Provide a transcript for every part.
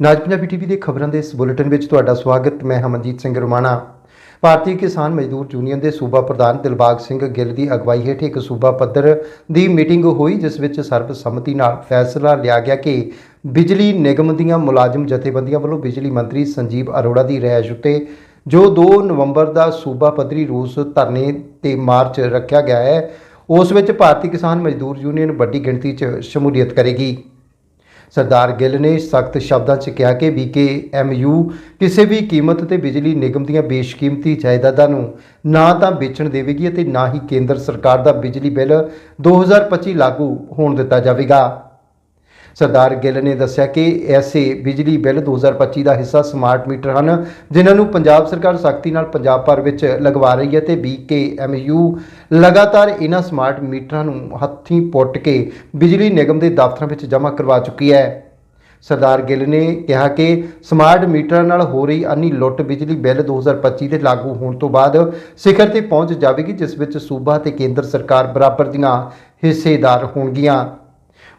ਨਾਜ Punjabi TV ਦੇ ਖਬਰਾਂ ਦੇ ਇਸ ਬੁਲੇਟਿਨ ਵਿੱਚ ਤੁਹਾਡਾ ਸਵਾਗਤ, ਮੈਂ ਹਮਨਜੀਤ ਸਿੰਘ ਰੋਮਾਣਾ ਭਾਰਤੀ ਕਿਸਾਨ ਮਜ਼ਦੂਰ ਯੂਨੀਅਨ ਦੇ ਸੂਬਾ ਪ੍ਰਧਾਨ ਦਿਲਬਾਗ ਸਿੰਘ ਗਿੱਲ ਦੀ ਅਗਵਾਈ ਹੇਠ ਇੱਕ ਸੂਬਾ ਪੱਧਰ ਦੀ ਮੀਟਿੰਗ ਹੋਈ, ਜਿਸ ਵਿੱਚ ਸਰਬਸੰਮਤੀ ਨਾਲ ਫੈਸਲਾ ਲਿਆ ਗਿਆ ਕਿ ਬਿਜਲੀ ਨਿਗਮ ਦੀਆਂ ਮੁਲਾਜ਼ਮ ਜਥੇਬੰਦੀਆਂ ਵੱਲੋਂ ਬਿਜਲੀ ਮੰਤਰੀ ਸੰਜੀਵ ਅਰੋੜਾ ਦੀ ਰਿਹਾਇਸ਼ ਉੱਤੇ ਜੋ 2 ਨਵੰਬਰ ਦਾ ਸੂਬਾ ਪੱਧਰੀ ਰੋਸ ਧਰਨੇ ਤੇ ਮਾਰਚ ਰੱਖਿਆ ਗਿਆ ਹੈ, ਉਸ ਵਿੱਚ ਭਾਰਤੀ ਕਿਸਾਨ ਮਜ਼ਦੂਰ ਯੂਨੀਅਨ ਵੱਡੀ ਗਿਣਤੀ 'ਚ ਸ਼ਮੂਲੀਅਤ ਕਰੇਗੀ। ਸਰਦਾਰ ਗਿੱਲ ਨੇ ਸਖਤ ਸ਼ਬਦਾਂ 'ਚ ਕਿਹਾ ਕਿ ਬੀਕੇਐਮਯੂ ਕਿਸੇ ਵੀ ਕੀਮਤ ਤੇ ਬਿਜਲੀ ਨਿਗਮ ਦੀਆਂ ਬੇਸ਼ਕੀਮਤੀ ਜਾਇਦਾਦਾਂ ਨੂੰ ਨਾ ਤਾਂ ਵੇਚਣ ਦੇਵੇਗੀ ਅਤੇ ਨਾ ਹੀ ਕੇਂਦਰ ਸਰਕਾਰ ਦਾ ਬਿਜਲੀ ਬਿੱਲ 2025 ਲਾਗੂ ਹੋਣ ਦਿੱਤਾ ਜਾਵੇਗਾ। ਸਰਦਾਰ ਗਿੱਲ ਨੇ ਦੱਸਿਆ ਕਿ ਐਸੇ ਬਿਜਲੀ ਬਿੱਲ 2025 ਦਾ ਹਿੱਸਾ ਸਮਾਰਟ ਮੀਟਰ ਹਨ, ਜਿਨ੍ਹਾਂ ਨੂੰ ਪੰਜਾਬ ਸਰਕਾਰ ਸਖਤੀ ਨਾਲ ਪੰਜਾਬ ਭਰ ਵਿੱਚ ਲਗਵਾ ਰਹੀ ਹੈ ਤੇ ਬੀਕੇਐਮਯੂ ਲਗਾਤਾਰ ਇਹਨਾਂ ਸਮਾਰਟ ਮੀਟਰਾਂ ਨੂੰ ਹੱਥੀਂ ਪੁੱਟ ਕੇ ਬਿਜਲੀ ਨਿਗਮ ਦੇ ਦਫ਼ਤਰਾਂ ਵਿੱਚ ਜਮ੍ਹਾਂ ਕਰਵਾ ਚੁੱਕੀ ਹੈ। ਸਰਦਾਰ ਗਿੱਲ ਨੇ ਕਿਹਾ ਕਿ ਸਮਾਰਟ ਮੀਟਰਾਂ ਨਾਲ ਹੋ ਰਹੀ ਅਨੀ ਲੁੱਟ ਬਿਜਲੀ ਬਿੱਲ 2025 ਦੇ ਲਾਗੂ ਹੋਣ ਤੋਂ ਬਾਅਦ ਸਿਖਰ ਤੇ ਪਹੁੰਚ ਜਾਵੇਗੀ, ਜਿਸ ਵਿੱਚ ਸੂਬਾ ਤੇ ਕੇਂਦਰ ਸਰਕਾਰ ਬਰਾਬਰ ਦੀਆਂ ਹਿੱਸੇਦਾਰ ਹੋਣਗੀਆਂ।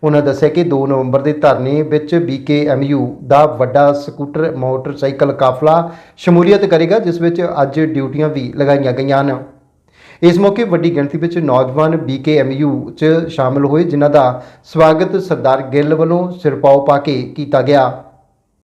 ਉਹਨਾਂ ਦੱਸਿਆ ਕਿ 2 ਨਵੰਬਰ ਦੇ ਧਰਨੇ ਵਿੱਚ BKMU ਦਾ ਵੱਡਾ ਸਕੂਟਰ, ਮੋਟਰਸਾਈਕਲ ਕਾਫਲਾ ਸ਼ਮੂਲੀਅਤ ਕਰੇਗਾ, ਜਿਸ ਵਿੱਚ ਅੱਜ ਡਿਊਟੀਆਂ ਵੀ ਲਗਾਈਆਂ ਗਈਆਂ ਹਨ। ਇਸ ਮੌਕੇ ਵੱਡੀ ਗਿਣਤੀ ਵਿੱਚ ਨੌਜਵਾਨ BKMU 'ਚ ਸ਼ਾਮਲ ਹੋਏ, ਜਿਨ੍ਹਾਂ ਦਾ ਸਵਾਗਤ ਸਰਦਾਰ ਗਿੱਲ ਵੱਲੋਂ ਸਿਰਪਾਓ ਪਾ ਕੇ ਕੀਤਾ ਗਿਆ।